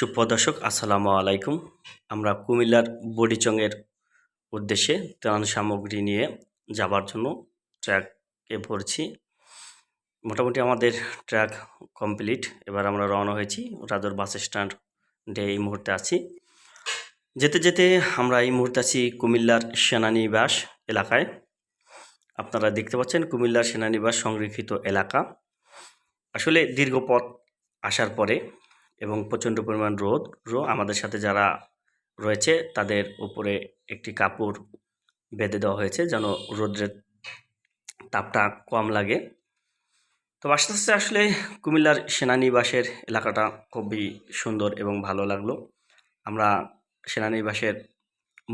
সুপ্রদর্শক আসসালামু আলাইকুম। আমরা কুমিল্লার বডিচংয়ের উদ্দেশ্যে ত্রাণ সামগ্রী নিয়ে যাবার জন্য ট্র্যাকে ভরছি। মোটামুটি আমাদের ট্র্যাক কমপ্লিট। এবার আমরা রওনা হয়েছি রাজর বাস স্ট্যান্ডে এই মুহূর্তে আছি। যেতে যেতে আমরা এই মুহূর্তে আছি কুমিল্লার সেনানিবাস এলাকায়। আপনারা দেখতে পাচ্ছেন কুমিল্লার সেনানিবাস সংরক্ষিত এলাকা। আসলে দীর্ঘ পথ আসার পরে এবং প্রচণ্ড পরিমাণ রোদ, রো আমাদের সাথে যারা রয়েছে তাদের উপরে একটি কাপড় বেঁধে দেওয়া হয়েছে যেন রোদ্রের তাপটা কম লাগে। তো আস্তে আস্তে আসলে কুমিল্লার সেনানিবাসের এলাকাটা খুবই সুন্দর এবং ভালো লাগল। আমরা সেনানিবাসের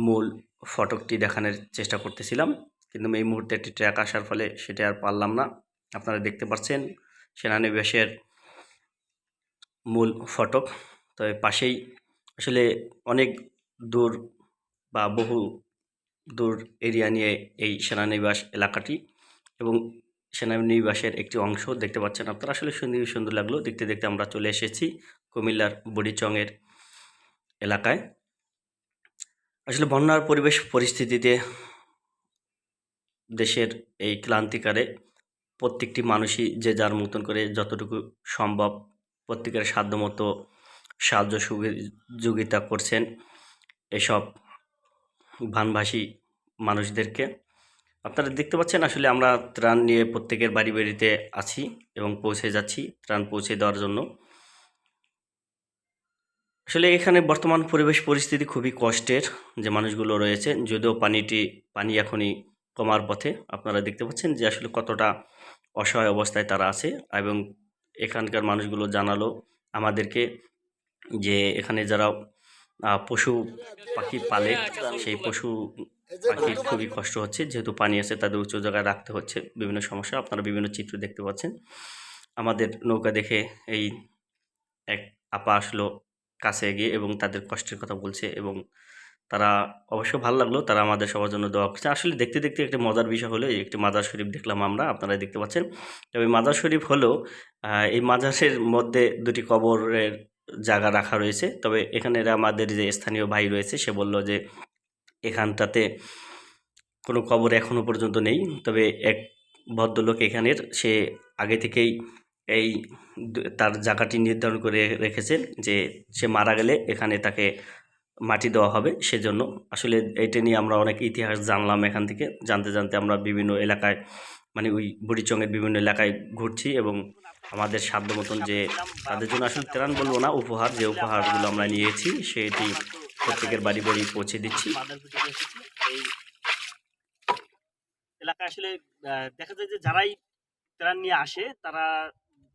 মূল ফটকটি দেখানোর চেষ্টা করতেছিলাম, কিন্তু এই মুহূর্তে একটি ট্র্যাক আসার ফলে সেটা আর পারলাম না। আপনারা দেখতে পাচ্ছেন, সেনানিবাসের মূল ফটক। তবে পাশেই আসলে অনেক দূর বা বহু দূর এরিয়া নিয়ে এই সেনানিবাস এলাকাটি এবং সেনানিবাসের একটি অংশ দেখতে পাচ্ছেন আপনারা। আসলে সুন্দর সুন্দর লাগল। দেখতে দেখতে আমরা চলে এসেছি কুমিল্লার বডিচংয়ের এলাকায়। আসলে বন্যার পরিবেশ পরিস্থিতিতে দেশের এই ক্লান্তিকারে প্রত্যেকটি মানুষই যে যার মতন করে যতটুকু সম্ভব প্রত্যেকের সাধ্যমতো সাহায্য সহযোগিতা করছেন এসব ভানভাসী মানুষদেরকে। আপনারা দেখতে পাচ্ছেন আসলে আমরা ত্রাণ নিয়ে প্রত্যেকের বাড়ি বাড়িতে আছি এবং পৌঁছে যাচ্ছি, ত্রাণ পৌঁছে দেওয়ার জন্য। আসলে এখানে বর্তমান পরিবেশ পরিস্থিতি খুবই কষ্টের যে মানুষগুলো রয়েছে, যদিও পানিটি, পানি এখনই কমার পথে। আপনারা দেখতে পাচ্ছেন যে আসলে কতটা অসহায় অবস্থায় তারা আছে এবং এখানকার মানুষগুলো জানালো আমাদেরকে যে এখানে যারা পশু পাখি পালে সেই পশু পাখির খুবই কষ্ট হচ্ছে। যেহেতু পানি আছে তাদের উঁচু জায়গায় রাখতে হচ্ছে। বিভিন্ন সমস্যা, আপনারা বিভিন্ন চিত্র দেখতে পাচ্ছেন। আমাদের নৌকা দেখে এই এক আপা আসলো কাছে গিয়ে এবং তাদের কষ্টের কথা বলছে এবং তারা অবশ্য ভালো লাগল, তারা আমাদের সবার জন্য দোয়া করছে। আসলে দেখতে দেখতে একটি মজার বিষয় হলো একটি মাজার শরীফ দেখলাম আমরা আপনারা দেখতে পাচ্ছেন। তবে মাজার শরীফ হলো এই মাজারের মধ্যে দুটি কবরের জায়গা রাখা রয়েছে। তবে এখানে আমাদের যে স্থানীয় ভাই রয়েছে, সে বলল যে এখানটাতে কোনো কবর এখনও পর্যন্ত নেই। তবে এক ভদ্রলোক এখানের সে আগে থেকেই এই তার জায়গাটি নির্ধারণ করে রেখেছেন যে সে মারা গেলে এখানে তাকে মাটি দেওয়া হবে, সেজন্য আসলে এটা নিয়ে আমরা অনেক ইতিহাস জানলাম এখান থেকে। জানতে জানতে আমরা বিভিন্ন এলাকায় মানে ওই বুড়িচংয়ের বিভিন্ন এলাকায় ঘুরছি এবং আমাদের সাধ্য মতন যে তাদের জন্য আসলে ত্রাণ বলব না, উপহার, যে উপহারগুলো আমরা নিয়েছি, সেটি প্রত্যেকের বাড়ি বাড়ি পৌঁছে দিচ্ছি। এই এলাকা আসলে দেখা যায় যে যারাই ত্রাণ নিয়ে আসে, তারা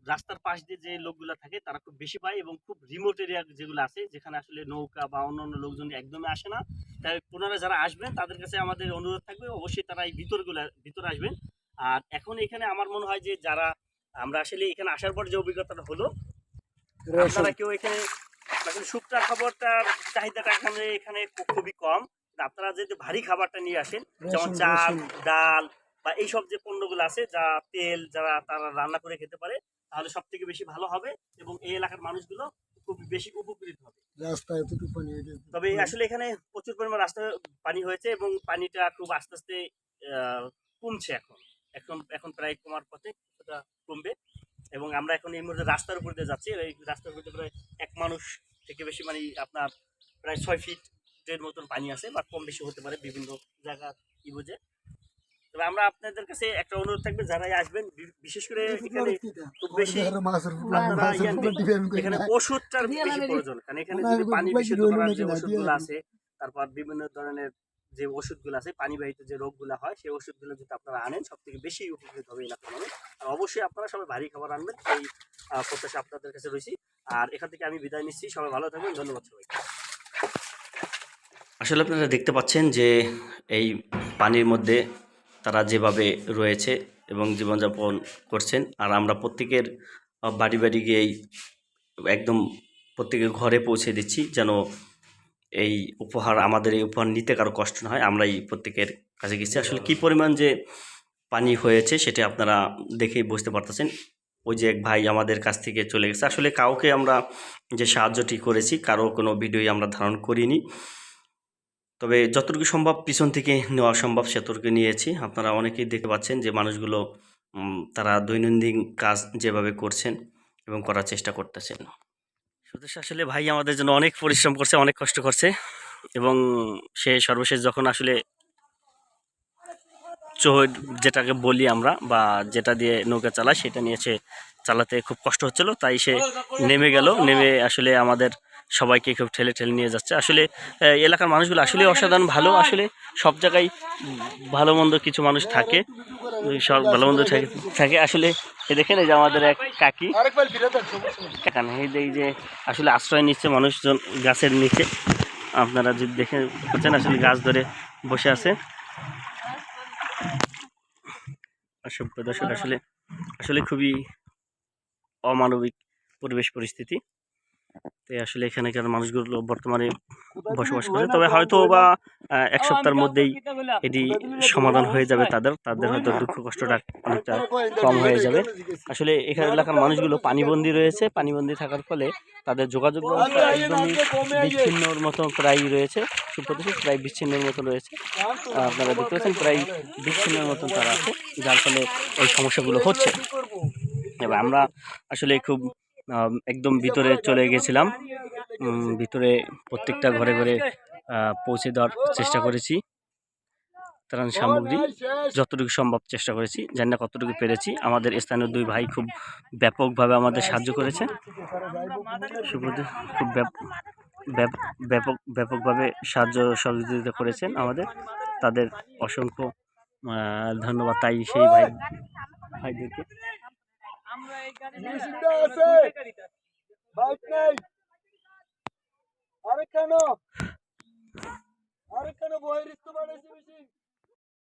রাস্তার পাশ দিয়ে যে লোকগুলা থাকে তারা খুব বেশি পায় এবং খুব রিমোট এরিয়া যেগুলো আছে যেখানে আসলে নৌকা বা অন্যান্য লোকজন একদমই আসে না। তাই পুনরায় যারা আসবেন তাদের কাছে আমাদের অনুরোধ থাকবে অবশ্যই তারা এই ভিতরগুলা ভিতরে আসবেন। আর এখন এখানে আমার মনে হয় যে যারা আমরা আসলে এখানে আসার পর যে অভিজ্ঞতাটা হলো আপনারা কেউ এখানে আসলে শুকনা খাবারটার চাহিদাটা এখানে এখানে খুবই কম। আপনারা যদি ভারী খাবারটা নিয়ে আসেন যেমন চাল ডাল বা এইসব যে পণ্যগুলো আছে যা তেল যারা তারা রান্না করে খেতে পারে তাহলে সব থেকে বেশি ভালো হবে এবং এই এলাকার মানুষগুলো খুব বেশি উপকৃত হবে। রাস্তায় পানি তবে আসলে এখানে প্রচুর পরিমাণ রাস্তায় পানি হয়েছে এবং পানিটা খুব আস্তে আস্তে কমছে এখন। এখন এখন প্রায় কমার পথে কিছুটা কমবে এবং আমরা এখন এই মুহূর্তে রাস্তার উপর দিয়ে যাচ্ছি। এই রাস্তার উপর দিয়ে প্রায় এক মানুষ থেকে বেশি মানে আপনার প্রায় ছয় ফিট ফিটের মতন পানি আছে বা কম বেশি হতে পারে বিভিন্ন জায়গা কি বুঝে। আমরা আপনাদের কাছে একটা অনুরোধ থাকবে যারাই আসবেন বিশেষ করে এখানে খুব বেশি করি এখানে ওষুধটার বেশি প্রয়োজন কারণ এখানে যদি পানি বিশুদ্ধ করার যে ওষুধগুলো আছে তারপর বিভিন্ন ধরনের যে ওষুধগুলো আছে পানিবাহিত যে রোগগুলো হয় সেই ওষুধগুলো যদি আপনারা আনেন সব থেকে বেশি উপকৃত হবে এলাকার মানুষ। আর অবশ্যই আপনারা সবাই ভারী খাবার আনবেন সেই প্রত্যাশা আপনাদের কাছে রয়েছি। আর এখান থেকে আমি বিদায় নিচ্ছি সবাই ভালো থাকবেন ধন্যবাদ সবাই আসলে আপনারা দেখতে পাচ্ছেন যে এই পানির মধ্যে তারা যেভাবে রয়েছে এবং জীবনযাপন করছেন, আর আমরা প্রত্যেকের বাড়ি বাড়ি গিয়েই একদম প্রত্যেকের ঘরে পৌঁছে দিচ্ছি যেন এই উপহার, আমাদের এই উপহার নিতে কারও কষ্ট না হয়। আমরাই প্রত্যেকের কাছে গেছি আসলে কি পরিমাণ যে পানি হয়েছে সেটা আপনারা দেখেই বুঝতে পারতেছেন। ওই যে এক ভাই আমাদের কাছ থেকে চলে গেছে। আসলে কাউকে আমরা যে সাহায্যটি করেছি, কারও কোনো ভিডিওই আমরা ধারণ করিনি। তবে যতটুকু সম্ভব পিছন থেকে নেওয়া সম্ভব সেতটুকু নিয়েছি। আপনারা অনেকেই দেখতে পাচ্ছেন যে মানুষগুলো তারা দৈনন্দিন কাজ যেভাবে করছেন এবং করার চেষ্টা করতেছেন। সুদেশ, আসলে ভাই আমাদের জন্য অনেক পরিশ্রম করছে, অনেক কষ্ট করছে এবং সে সর্বশেষ যখন আসলে চোর যেটাকে বলি আমরা বা যেটা দিয়ে নৌকা চালায় সেটা নিয়ে সে চালাতে খুব কষ্ট হচ্ছিল। তাই সে নেমে গেল, নেমে আসলে আমাদের সবাইকে খুব ঠেলে ঠেলে নিয়ে যাচ্ছে। আসলে এলাকার মানুষগুলো আসলে অসাধারণ ভালো। আসলে সব জায়গায় ভালো মন্দ কিছু মানুষ থাকে। সব ভালো মন্দ থাকে থাকে। আসলে এ দেখেন এই যে আমাদের এক কাকি। এখানে এই যে- আসলে আশ্রয় নিচ্ছে মানুষজন গাছের নিচে। আপনারা যদি দেখে পাচ্ছেন আসলে গাছ ধরে বসে আছে। অসভ্য দর্শক আসলে আসলে খুবই অমানবিক পরিবেশ পরিস্থিতি। তো আসলে এখানকার মানুষগুলো বর্তমানে বসবাস করে তবে হয়তো বা এক সপ্তাহের মধ্যেই এটি সমাধান হয়ে যাবে তাদের তাদের হয়তো দুঃখ কষ্টটা অনেকটা কম হয়ে যাবে। আসলে এখানে এলাকার মানুষগুলো পানিবন্দী রয়েছে পানিবন্দী থাকার ফলে তাদের যোগাযোগ ব্যবস্থা একদমই বিচ্ছিন্নর মতো প্রায় রয়েছে সুপ্রতিষ্ঠিত প্রায় বিচ্ছিন্নের মতো রয়েছে। আপনারা দেখতে পাচ্ছেন প্রায় বিচ্ছিন্নের মতন তারা আছে যার ফলে এই সমস্যাগুলো হচ্ছে। এবার আমরা আসলে খুব একদম ভিতরে চলে গেছিলাম। ভিতরে প্রত্যেকটা ঘরে ঘরে পৌঁছে দেওয়ার চেষ্টা করেছি। ত্রাণ সামগ্রী যতটুকু সম্ভব চেষ্টা করেছি। জানি না কতটুকু পেরেছি। আমাদের স্থানীয় দুই ভাই খুব ব্যাপকভাবে আমাদের সাহায্য করেছে। সুব্রত খুব ব্যাপ- ব্যাপ- ব্যাপক ব্যাপকভাবে সাহায্য সহযোগিতা করেছেন আমাদের। তাদের অসংখ্য ধন্যবাদ তাই সেই ভাই ভাইদেরকে। মেশিনটা আছে? বাইক নেই। আরেক কেন? আরেক কেন বহিরিস্ত বানাইছে মেশিন